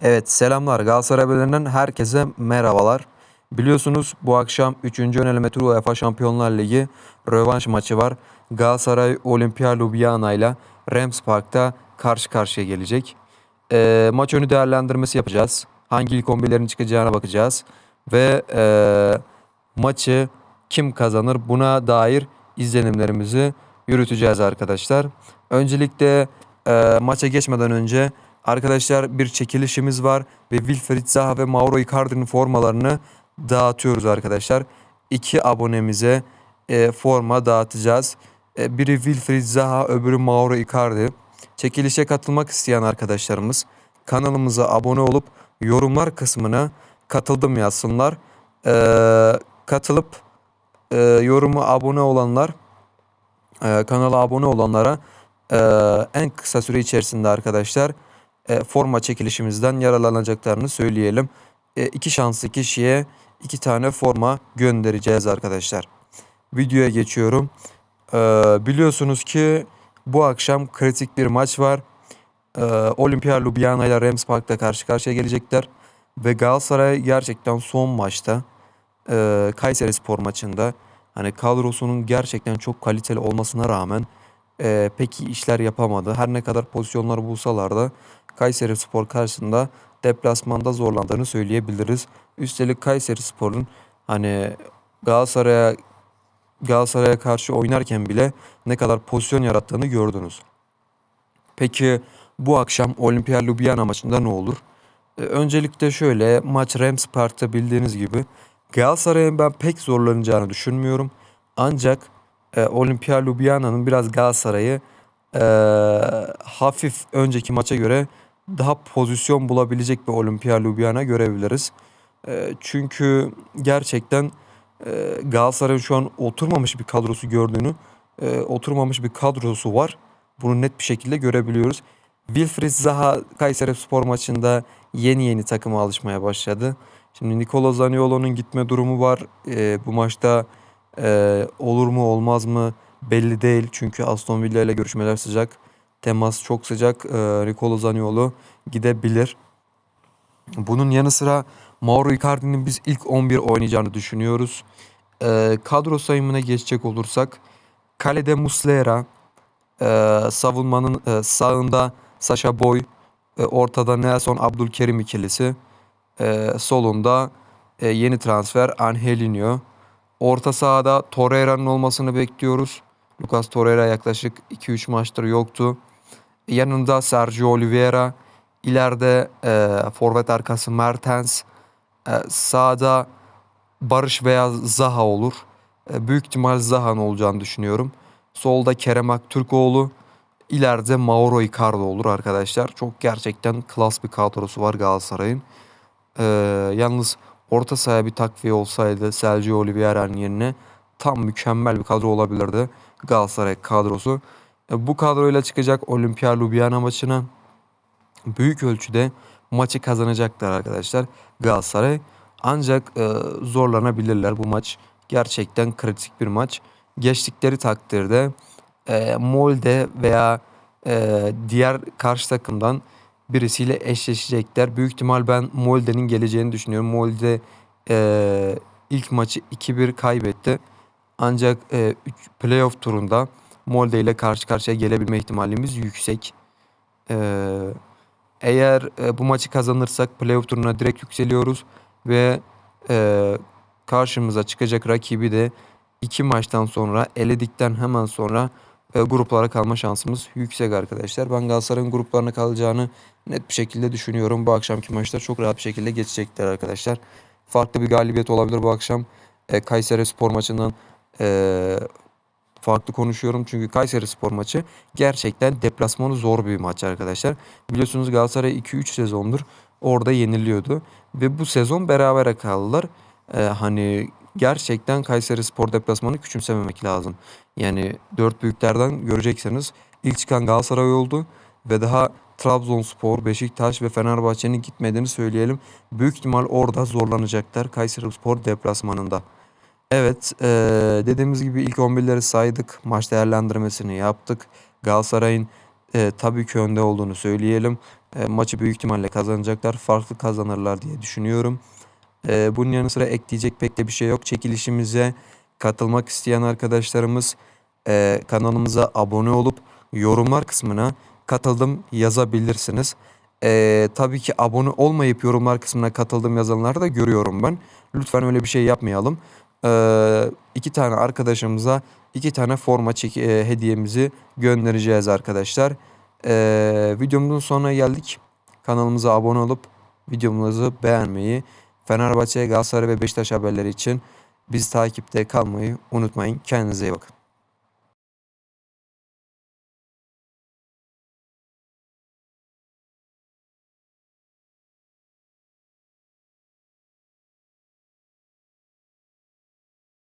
Evet selamlar Galatasaray haberlerinden herkese merhabalar. Biliyorsunuz bu akşam 3. öneleme turu UEFA Şampiyonlar Ligi rövanş maçı var. Galatasaray Olimpia Ljubljana ile Rams Park'ta karşı karşıya gelecek. Ee, maç önü değerlendirmesi yapacağız. Hangi ilk 11'lerin çıkacağına bakacağız. Ve ee, maçı kim kazanır buna dair izlenimlerimizi yürüteceğiz arkadaşlar. Öncelikle ee, maça geçmeden önce arkadaşlar bir çekilişimiz var ve Wilfried Zaha ve Mauro Icardi'nin formalarını dağıtıyoruz arkadaşlar. İki abonemize e, forma dağıtacağız. E, biri Wilfried Zaha, öbürü Mauro Icardi. Çekilişe katılmak isteyen arkadaşlarımız kanalımıza abone olup yorumlar kısmına katıldım yazsınlar. E, katılıp e, yoruma abone olanlar e, kanala abone olanlara e, en kısa süre içerisinde arkadaşlar e, forma çekilişimizden yararlanacaklarını söyleyelim. E, iki şanslı kişiye iki tane forma göndereceğiz arkadaşlar. Videoya geçiyorum. E, biliyorsunuz ki bu akşam kritik bir maç var. E, Olimpia Ljubljana ile Rams Park'ta karşı karşıya gelecekler. Ve Galatasaray gerçekten son maçta e, Kayseri Spor maçında hani kadrosunun gerçekten çok kaliteli olmasına rağmen e, pek iyi işler yapamadı. Her ne kadar pozisyonlar bulsalar da Kayseri Spor karşısında deplasmanda zorlandığını söyleyebiliriz. Üstelik Kayseri Spor'un hani Galatasaray'a Galatasaray'a karşı oynarken bile ne kadar pozisyon yarattığını gördünüz. Peki bu akşam Olimpia Ljubljana maçında ne olur? E, öncelikle şöyle maç Rams Park'ta bildiğiniz gibi Galatasaray'ın ben pek zorlanacağını düşünmüyorum. Ancak e, Olimpia Ljubljana'nın biraz Galatasaray'ı e, hafif önceki maça göre daha pozisyon bulabilecek bir Olimpia Ljubljana görebiliriz. E, çünkü gerçekten e, Galatasaray'ın şu an oturmamış bir kadrosu gördüğünü, e, oturmamış bir kadrosu var. Bunu net bir şekilde görebiliyoruz. Wilfried Zaha Kayseri Spor maçında yeni yeni takıma alışmaya başladı. Şimdi Nikola Zaniolo'nun gitme durumu var. E, bu maçta e, olur mu olmaz mı belli değil. Çünkü Aston Villa ile görüşmeler sıcak. Temas çok sıcak. E, Nikola Zaniolo gidebilir. Bunun yanı sıra Mauro Icardi'nin biz ilk 11 oynayacağını düşünüyoruz. E, kadro sayımına geçecek olursak kalede Muslera, e, savunmanın e, sağında Sasha Boy, e, ortada Nelson Abdülkerim ikilisi, e, solunda e, yeni transfer Angelinho. Orta sahada Torreira'nın olmasını bekliyoruz. Lucas Torreira yaklaşık 2-3 maçtır yoktu. Yanında Sergio Oliveira, ileride e, forvet arkası Mertens, e, sağda Barış veya Zaha olur. E, büyük ihtimal Zaha'nın olacağını düşünüyorum. Solda Kerem Aktürkoğlu, ileride Mauro Icardi olur arkadaşlar. Çok gerçekten klas bir kadrosu var Galatasaray'ın. E, yalnız orta sahaya bir takviye olsaydı Sergio Oliveira'nın yerine tam mükemmel bir kadro olabilirdi Galatasaray kadrosu. E, bu kadroyla çıkacak Olimpia Ljubljana maçına büyük ölçüde maçı kazanacaklar arkadaşlar Galatasaray. Ancak e, zorlanabilirler bu maç. Gerçekten kritik bir maç. Geçtikleri takdirde e, Molde veya e, diğer karşı takımdan birisiyle eşleşecekler. Büyük ihtimal ben Molde'nin geleceğini düşünüyorum. Molde e, ilk maçı 2-1 kaybetti. Ancak e, playoff turunda Molde ile karşı karşıya gelebilme ihtimalimiz yüksek. E, eğer e, bu maçı kazanırsak playoff turuna direkt yükseliyoruz ve e, karşımıza çıkacak rakibi de iki maçtan sonra eledikten hemen sonra e, gruplara kalma şansımız yüksek arkadaşlar. Ben Galatasaray'ın gruplarına kalacağını net bir şekilde düşünüyorum. Bu akşamki maçta çok rahat bir şekilde geçecekler arkadaşlar. Farklı bir galibiyet olabilir bu akşam. E, Kayseri Spor maçından e, farklı konuşuyorum. Çünkü Kayseri Spor maçı gerçekten deplasmanı zor bir maç arkadaşlar. Biliyorsunuz Galatasaray 2-3 sezondur orada yeniliyordu. Ve bu sezon berabere kaldılar. E, hani gerçekten Kayseri Spor deplasmanı küçümsememek lazım. Yani dört büyüklerden görecekseniz ilk çıkan Galatasaray oldu ve daha Trabzonspor, Beşiktaş ve Fenerbahçe'nin gitmediğini söyleyelim. Büyük ihtimal orada zorlanacaklar Kayserispor deplasmanında. Evet, eee, dediğimiz gibi ilk 11'leri saydık. Maç değerlendirmesini yaptık. Galatasaray'ın eee, tabii ki önde olduğunu söyleyelim. E, maçı büyük ihtimalle kazanacaklar. Farklı kazanırlar diye düşünüyorum. E, bunun yanı sıra ekleyecek pek de bir şey yok. Çekilişimize katılmak isteyen arkadaşlarımız e, kanalımıza abone olup yorumlar kısmına katıldım yazabilirsiniz. E, tabii ki abone olmayıp yorumlar kısmına katıldım yazanları da görüyorum ben. Lütfen öyle bir şey yapmayalım. E, iki tane arkadaşımıza iki tane forma çek- e, hediyemizi göndereceğiz arkadaşlar. E, videomuzun sonuna geldik. Kanalımıza abone olup videomuzu beğenmeyi, Fenerbahçe, Galatasaray ve Beşiktaş haberleri için biz takipte kalmayı unutmayın. Kendinize iyi bakın.